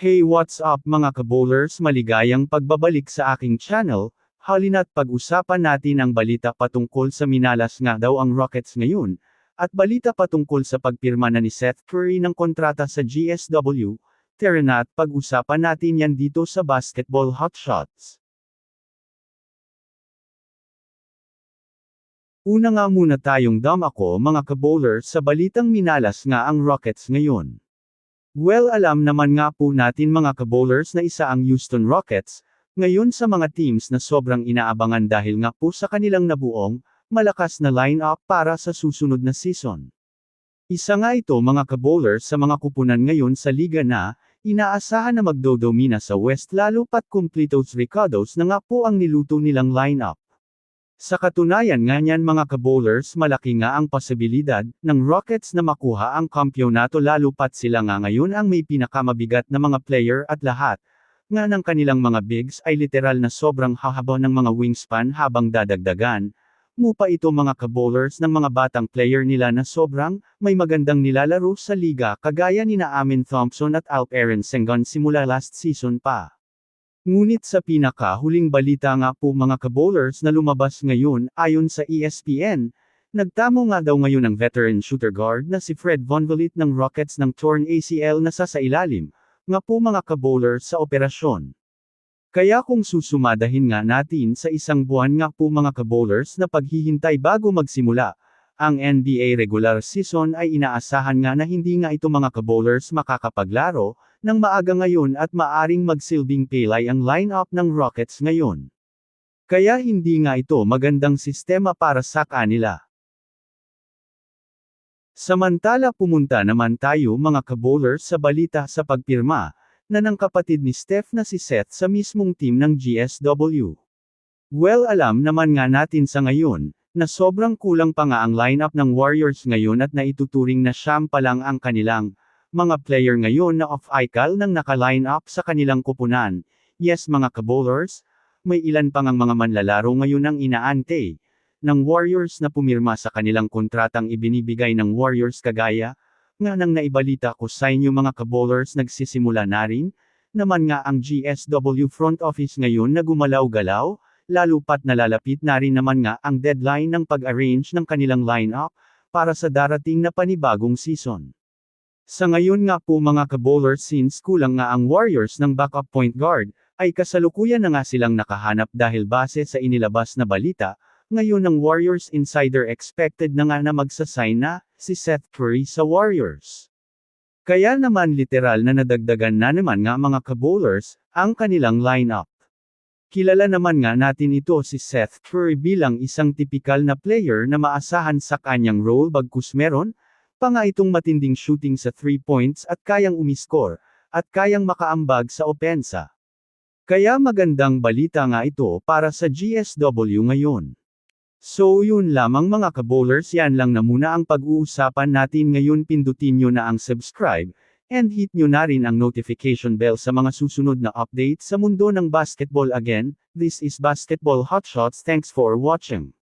Hey what's up mga kabowlers maligayang pagbabalik sa aking channel, halina't pag-usapan natin ang balita patungkol sa minalas nga daw ang Rockets ngayon, at balita patungkol sa pagpirma na ni Seth Curry ng kontrata sa GSW, tara na at pag-usapan natin yan dito sa Basketball Hotshots. Una nga muna tayong dam ako mga kabowler sa balitang minalas nga ang Rockets ngayon. Well alam naman nga po natin mga kabowlers na isa ang Houston Rockets, ngayon sa mga teams na sobrang inaabangan dahil nga po sa kanilang nabuong, malakas na line-up para sa susunod na season. Isa nga ito mga kabowlers sa mga kupunan ngayon sa liga na, inaasahan na magdodomina sa West lalo pat completos Ricardos na nga po ang niluto nilang line-up. Sa katunayan nga niyan mga kabowlers malaki nga ang posibilidad ng Rockets na makuha ang kampyonato lalo pat sila nga ngayon ang may pinakamabigat na mga player at lahat nga ng kanilang mga bigs ay literal na sobrang hahaba ng mga wingspan habang dadagdagan. Mupa ito mga kabowlers ng mga batang player nila na sobrang may magandang nilalaro sa liga kagaya ni na Amin Thompson at Alperen Sengun simula last season pa. Ngunit sa pinaka-huling balita nga po mga kabowlers na lumabas ngayon, ayon sa ESPN, nagtamo nga daw ngayon ang veteran shooter guard na si Fred VanVleet ng Rockets ng torn ACL na sa sa ilalim, nga po mga kabowlers sa operasyon. Kaya kung susumadahin nga natin sa isang buwan nga po mga kabowlers na paghihintay bago magsimula, ang NBA regular season ay inaasahan nga na hindi nga ito mga kabowlers makakapaglaro, ng maaga ngayon at maaring magsilbing pilay ang lineup ng Rockets ngayon. Kaya hindi nga ito magandang sistema para sa kanila. Samantala pumunta naman tayo mga kabowlers sa balita sa pagpirma, na ng kapatid ni Steph na si Seth sa mismong team ng GSW. Well alam naman nga natin sa ngayon, na sobrang kulang pa nga ang lineup ng Warriors ngayon at naituturing na siyam pa lang ang kanilang, mga player ngayon na off-ical nang naka-line up sa kanilang kupunan. Yes mga kabowlers, may ilan pang ang mga manlalaro ngayon ang inaante ng Warriors na pumirma sa kanilang kontratang ibinibigay ng Warriors kagaya, nga nang naibalita ko sa inyo mga kabowlers nagsisimula na rin, naman nga ang GSW front office ngayon na gumalaw-galaw, lalo pat nalalapit na rin naman nga ang deadline ng pag-arrange ng kanilang lineup, para sa darating na panibagong season. Sa ngayon nga po mga kabowlers since kulang nga ang Warriors ng backup point guard, ay kasalukuyan na nga silang nakahanap dahil base sa inilabas na balita, ngayon ang Warriors insider expected na nga na magsasign na, si Seth Curry sa Warriors. Kaya naman literal na nadagdagan na naman nga mga kabowlers, ang kanilang lineup. Kilala naman nga natin ito si Seth Curry bilang isang tipikal na player na maasahan sa kanyang role bagkus meron, pa nga itong matinding shooting sa 3 points at kayang umiskor, at kayang makaambag sa opensa. Kaya magandang balita nga ito para sa GSW ngayon. So yun lamang mga kabowlers yan lang na muna ang pag-uusapan natin ngayon pindutin nyo na ang subscribe, and hit nyo na rin ang notification bell sa mga susunod na update sa mundo ng basketball again, this is Basketball Hotshots thanks for watching.